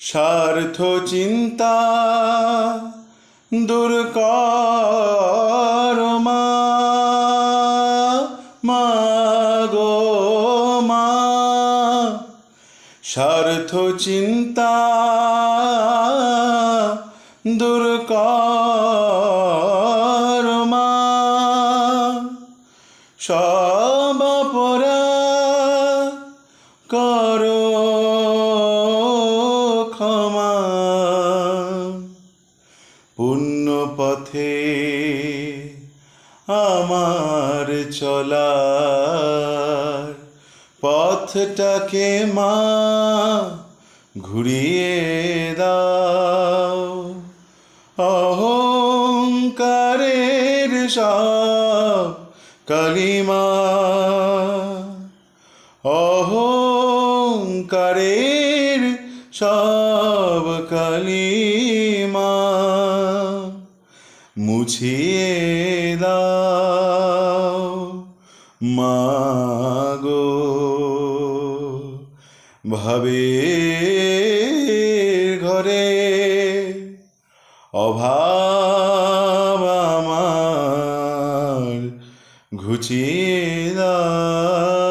স্বার্থ চিন্তা, দূর কর মা গো মা। স্বার্থ চিন্তা, দূর কর মা। সব অপরাধ করো। ক্ষমা। পুণ্য পথে আমার চলার পথটাকে মা ঘুরিয়ে দাও। অহংকারের সব কালিমা অহংকারের সব কালিমা মুছিয়ে দাও মাগো ভাবে ঘরে অভাব আমার ঘুচিয়ে দাও।